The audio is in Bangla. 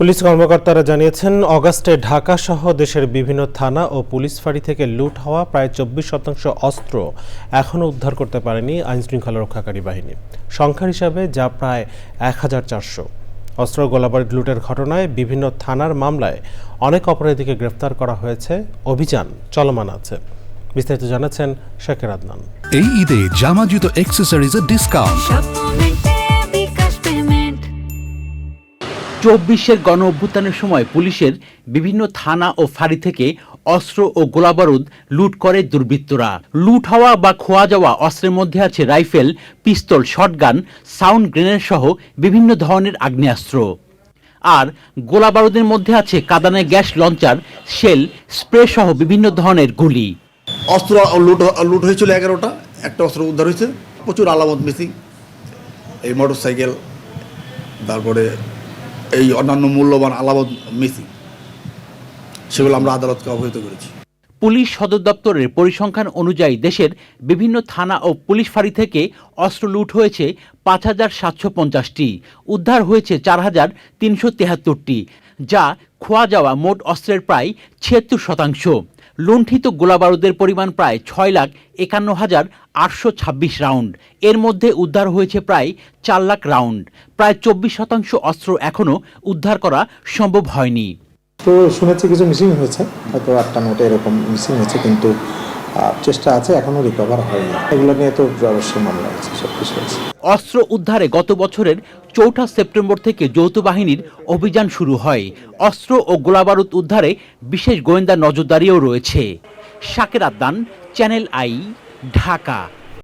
পুলিশ কর্মকর্তারা জানিয়েছেন অগাস্টে ঢাকা সহ দেশের বিভিন্ন থানা ও পুলিশ ফাঁড়ি থেকে লুট হওয়া প্রায় চব্বিশ শতাংশ অস্ত্র এখনও উদ্ধার করতে পারেনি আইনশৃঙ্খলা রক্ষাকারী বাহিনী। সংখ্যার হিসাবে যা প্রায় এক হাজার চারশো। অস্ত্র গোলাবারুদ লুটের ঘটনায় বিভিন্ন থানার মামলায় অনেক অপরাধীকে গ্রেফতার করা হয়েছে। অভিযান চলমান আছে। বিস্তারিত জানাচ্ছেন শেখের আদনান। এই ঈদে জামা জুতো অ্যাক্সেসরিজের ডিসকাউন্ট চব্বিশের গণ অভ্যুত্থানের সময় পুলিশের বিভিন্ন থানা ও ফাঁড়ি থেকে অস্ত্র ও গোলাবারুদ লুট করে দুর্বৃত্তরা। লুট হওয়া বা খোয়া যাওয়া অস্ত্রের মধ্যে আছে rifle, pistol, shotgun, sound grenade সহ বিভিন্ন ধরনের আগ্নেয়াস্ত্র। আর গোলাবারুদের মধ্যে আছে কাদানে গ্যাস লঞ্চার, শেল, স্প্রে সহ বিভিন্ন ধরনের গুলি। অস্ত্র লুট লুট হয়েছিল এগারোটা। একটা অস্ত্র উদ্ধার হয়েছে। প্রচুর আলামত মিসিং। এই মোটর সাইকেল তারপরে এই অন্যান্য মূল্যবান আলামত মিসিং, সেগুলো আমরা আদালতকে অবহিত করেছি। পুলিশ সদর দপ্তরের পরিসংখ্যান অনুযায়ী দেশের বিভিন্ন থানা ও পুলিশ ফাঁড়ি থেকে অস্ত্র লুট হয়েছে পাঁচ হাজার সাতশো পঞ্চাশটি, উদ্ধার হয়েছে চার হাজার তিনশো তেহাত্তরটি। যা খোয়া যাওয়া মোট অস্ত্রের প্রায় ছিয়াত্তর শতাংশ। লুণ্ঠিত গোলাবারুদের পরিমাণ প্রায় ছয় লাখ একান্ন হাজার আটশো ছাব্বিশ রাউন্ড। এর মধ্যে উদ্ধার হয়েছে প্রায় চার লাখ রাউন্ড। প্রায় চব্বিশ শতাংশ অস্ত্র এখনও উদ্ধার করা সম্ভব হয়নি। তো শুনেছি কিছু মিসিং হয়েছে। হয়তো আটটা নোটে এরকম মিসিং হয়েছে, কিন্তু চেষ্টা আছে, এখনও রিকভার হয়নি। এগুলো নিয়ে তো অবশ্যই মামলা হয়েছে সব হয়েছে। অস্ত্র উদ্ধারে গত বছরের চৌঠা সেপ্টেম্বর থেকে যৌথ বাহিনীর অভিযান শুরু হয়। অস্ত্র ও গোলাবারুদ উদ্ধারে বিশেষ গোয়েন্দা নজরদারিও রয়েছে। শাকের আদান, চ্যানেল আই, ঢাকা।